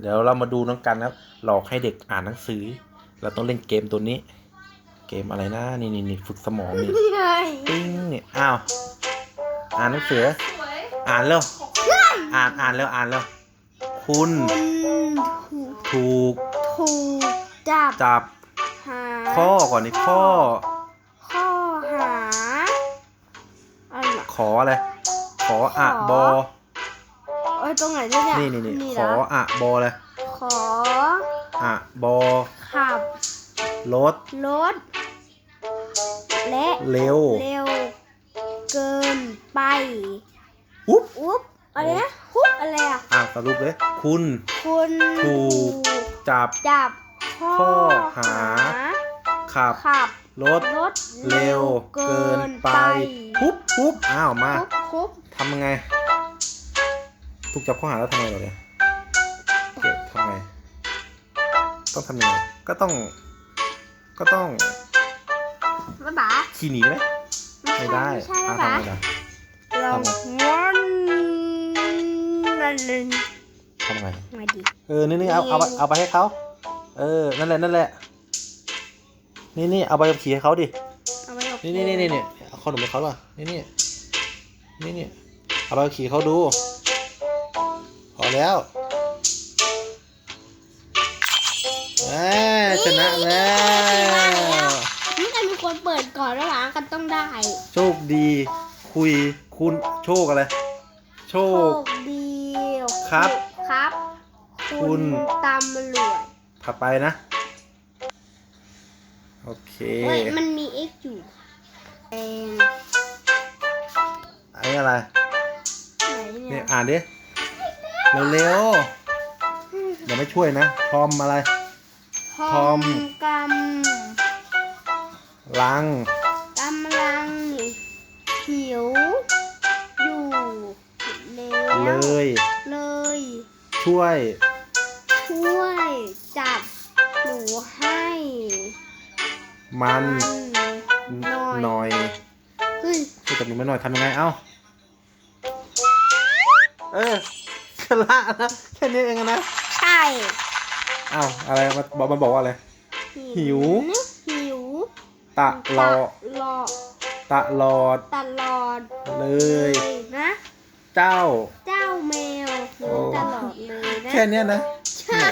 เดี๋ยวเรามาดูน้องกันนะครับ หลอกให้เด็กอ่านหนังสือ เราต้องเล่นเกมตัวนี้ เกมอะไรนะ นี่นี่นี่ฝึกสมองนี่ใช่ปิ้งนี่อ้าว อ่านหนังสือสวยอ่านเร็ว อ่านอ่านเร็วอ่านเร็ว คุณคุณถูกถูกถูกจับจับหาข้อก่อนนี่ข้อ ข้อหาอะไรขออะไร ขออะบอเอ้ย ตรงไหนเนี่ยนี่นี่นี่ขเหรออะบอเลยขออะบอขับรถรถและเร็วเร็ว เกินไปอุ๊บอุ๊บอะไรนะฮุบอะไรอะอ่านสรุปเลย คุณคุณถูกจับจับข้อข้อหา ขับขับรถรถเร็ว เกินไปปุ๊บปุ๊บอ้าวมาคุบคุบทำยังไง ถูกจับข้อหาแล้วทำไงต่อเนี่ยเก็บทำไงต้องทำยังไงก็ต้อง ก็ต้องบ๊ายบายขี่หนีไหมไม่ได้ไม่ใช่อะบ๊ายทำบายไงล่ะเราทำไงวันนั่นเลยทำไงมาดิเออนี่นี่เอาเอาไปเอาไปให้เขาเออนั่นแหละนั่นแหละ นี่นี่เอาไปขับขี่ให้เขาดิเอาไปกับนี่นี่นี่นี่นี่เอาขนมให้เขาป่ะนี่นี่นี่นี่เอาไปขับขี่เขาดูพอ แล้วเอ้ยชนะแล้วนี่จะมีคนเปิดก่อนแล้วหลังกันต้องได้ โชคดี คุยคุณโชคอะไร โชโชคคดีครับครับ คุคุณณตำรวจถัดไปนะ โอเคเฮ้ยมันมี x อยู่เองอันนี้อะไรไหนเนี่เนี่ยยอ่านดิ เร็วๆอย่าไม่ช่วยนะพร้อมอะไรทอมกลังำกำลังหิว อยู่แล้เลวยเลย ช่วย ช่วยจับหนูให้มันหน่อยหน่อยเฮ้ย ช่วยจับหนูมาหน่อยทำยังไงเอ้า เออ ชนะนะแค่นี้เองอะนะใช่เอ้าอะไรมาบอกมันบอกว่าอะไร หิว หิว ตะลอตลอดตะลอดตลอดเลย นะ เจ้า เจ้าแมวหิวโอ้ตลอดเลยนะ แค่เนี้ยนะ ใช่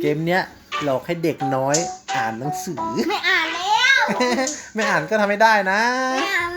เกมเนี้ยหลอกให้เด็กน้อยอ่านหนังสือ ไม่อ่านแล้ว ไม่อ่านก็ทำไม่ได้นะ ไม่อ่าน